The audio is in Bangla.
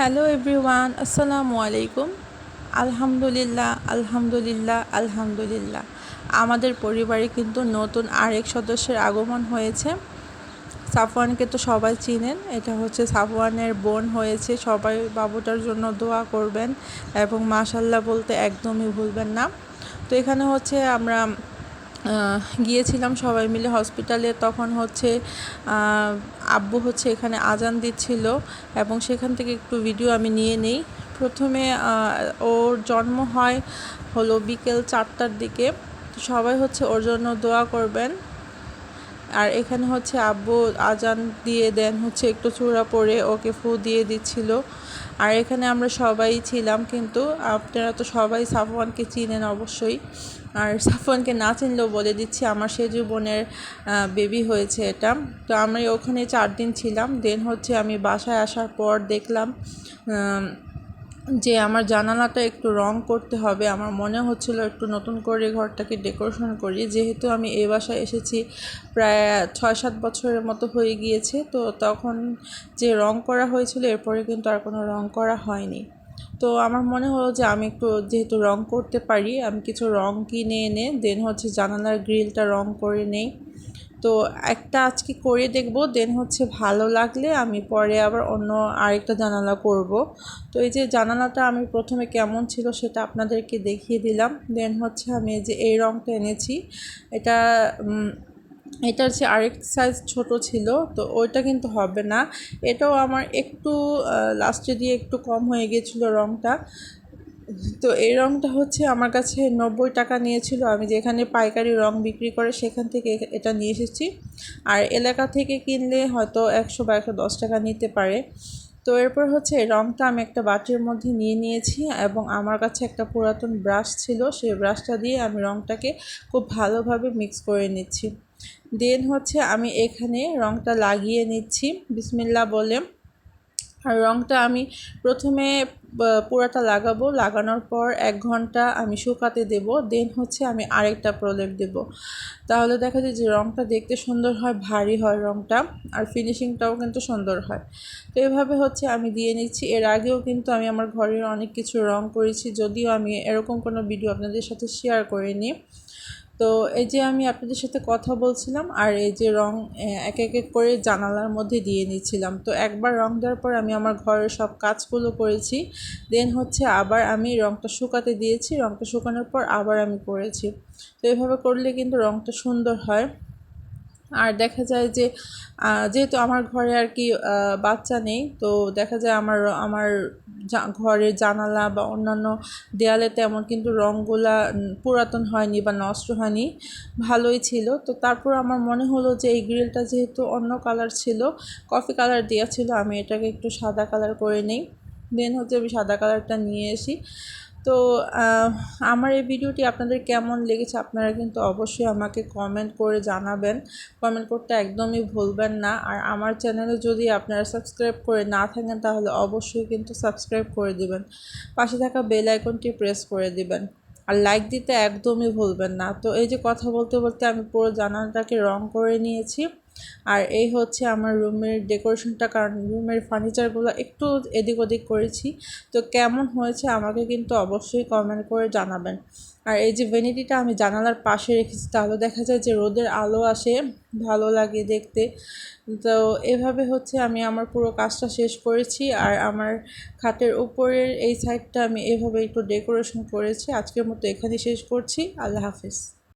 হ্যালো এভরিওয়ান আসসালামু আলাইকুম আলহামদুলিল্লাহ আলহামদুলিল্লাহ আলহামদুলিল্লাহ আমাদের পরিবারে কিন্তু নতুন আরেক সদস্যের আগমন হয়েছে। সাফওয়ানকে তো সবাই চিনেন। এটা হচ্ছে সাফওয়ানের বোন হয়েছে। সবাই বাবুটার জন্য দোয়া করবেন এবং মাশাল্লাহ বলতে একদমই ভুলবেন না। তো এখানে হচ্ছে আমরা গিয়েছিলাম সবাই মিলে হসপিটালে। তখন হচ্ছে আব্বু হচ্ছে এখানে আজান দিচ্ছিল এবং সেখান থেকে একটু ভিডিও আমি নিয়ে নেই। প্রথমে ওর জন্ম হয় হলো বিকেল চারটার দিকে। সবাই হচ্ছে ওর জন্য দোয়া করবেন। আর এখানে হচ্ছে আব্বু আজান দিয়ে দেন, হচ্ছে একটু চূড়া পরে ওকে ফু দিয়ে দিচ্ছিল। আর এখানে আমরা সবাই ছিলাম, কিন্তু আপনারা তো সবাই সাফওয়ানকে চিনেন অবশ্যই। আর সাফওয়ানকে না চিনলেও বলে দিচ্ছি, আমার সেজু বোনের বেবি হয়েছে এটা। তো আমি ওখানে চার দিন ছিলাম দেন হচ্ছে আমি বাসায় আসার পর দেখলাম যে আমার জানালাটা একটু রং করতে হবে, আমার মনে হচ্ছিল একটু নতুন করে ঘরটাকে ডেকোরেশন করি। যেহেতু আমি এই বাসায় এসেছি প্রায় ছয় সাত বছরের মতো হয়ে গিয়েছে, তো তখন যে রং করা হয়েছিল এরপরে কিন্তু আর কোনো রং করা হয়নি। তো আমার মনে হলো যে আমি একটু যেহেতু রং করতে পারি, আমি কিছু রং কিনে এনে, দেন হচ্ছে জানালার গ্রিলটা রং করে নেই। তো একটা আজকে করে দেখব দেন হচ্ছে ভালো লাগলে আমি পরে আবার অন্য আরেকটা জানালা করব। তো এই যে জানালাটা আমি প্রথমে কেমন ছিল সেটা আপনাদেরকে দেখিয়ে দিলাম। দেন হচ্ছে আমি যে এই রঙটা এনেছি, এটা এটার যে আরেক সাইজ ছোট ছিল, তো ওইটা কিন্তু হবে না। এটাও আমার একটু লাস্টে দিয়ে একটু কম হয়ে গিয়েছিল রঙটা তো এই রঙটা হচ্ছে আমার কাছে নব্বই টাকা নিয়েছিল। আমি যেখানে পাইকারি রং বিক্রি করে সেখান থেকে এটা নিয়ে এসেছি। আর এলাকা থেকে কিনলে হয়তো একশো বা একশো দশ টাকা নিতে পারে। তো এরপর হচ্ছে রঙটা আমি একটা বাটির মধ্যে নিয়ে নিয়েছি এবং আমার কাছে একটা পুরাতন ব্রাশ ছিল। সেই ব্রাশটা দিয়ে আমি রঙটাকে খুব ভালোভাবে মিক্স করে নিচ্ছি। দেন হচ্ছে আমি এখানে রঙটা লাগিয়ে নিচ্ছি। বিসমিল্লা বলে। আর রঙটা আমি প্রথমে পুরাটা লাগাবো। লাগানোর পর এক ঘণ্টা আমি শুকাতে দেব। দেন হচ্ছে আমি আরেকটা প্রলেপ দেব। তাহলে দেখা যায় যে রঙটা দেখতে সুন্দর হয়, ভারী হয় রঙটা আর ফিনিশিংটাও কিন্তু সুন্দর হয়। তো এভাবে হচ্ছে আমি দিয়ে নিচ্ছি। এর আগেও কিন্তু আমি আমার ঘরের অনেক কিছু রং করেছি। যদিও আমি এরকম কোনো ভিডিও আপনাদের সাথে শেয়ার করিনি। তো এই যে আমি আপনাদের সাথে কথা বলছিলাম আর এই যে রং এক এক করে জানালার মধ্যে দিয়ে নিচ্ছিলাম। তো একবার রং দেওয়ার পর আমি আমার ঘরের সব কাজগুলো করেছি। দেন হচ্ছে আবার আমি রংটা শুকাতে দিয়েছি। রংটা শুকানোর পর আবার আমি করেছি। তো এভাবে করলে কিন্তু রংটা সুন্দর হয়। আর দেখা যায় যে যেহেতু আমার ঘরে আর কি বাচ্চা নেই, তো দেখা যায় আমার আমার ঘরের জানালা বা অন্যান্য দেয়ালে তেমন কিন্তু রঙগুলা পুরাতন হয়নি বা নষ্ট হয়নি, ভালোই ছিল। তো তারপর আমার মনে হলো যে এই গ্রিলটা যেহেতু অন্য কালার ছিল, কফি কালার দেওয়া ছিল, আমি এটাকে একটু সাদা কালার করে নিই। দেন হচ্ছে আমি সাদা কালারটা নিয়ে আসি তো আমার এই ভিডিওটি আপনাদের কেমন লেগেছে আপনারা কিন্তু অবশ্যই আমাকে কমেন্ট করে জানাবেন। কমেন্ট করতে একদমই ভুলবেন না। আর আমার চ্যানেলে যদি আপনারা সাবস্ক্রাইব করে না থাকেন, তাহলে অবশ্যই কিন্তু সাবস্ক্রাইব করে দিবেন। পাশে থাকা বেল আইকনটি প্রেস করে দিবেন। আর লাইক দিতে একদমই ভুলবেন না। তো এই যে কথা বলতে বলতে আমি পুরো জানালাটাকে রং করে নিয়েছি। আর এই হচ্ছে আমার রুমের ডেকোরেশনটা, কারণ রুমের ফার্নিচারগুলো একটু এদিক ওদিক করেছি। তো কেমন হয়েছে আমাকে কিন্তু অবশ্যই কমেন্ট করে জানাবেন। আর এই যে ভেনিটিটা আমি জানালার পাশে রেখেছি, তাহলে দেখা যায় যে রোদের আলো আসে, ভালো লাগে দেখতে। তো এভাবে হচ্ছে আমি আমার পুরো কাজটা শেষ করেছি, আর আমার খাটের উপরের এই সাইডটা আমি এভাবে একটু ডেকোরেশন করেছি। আজকের মতো এখানে শেষ করছি। আল্লাহ হাফিজ।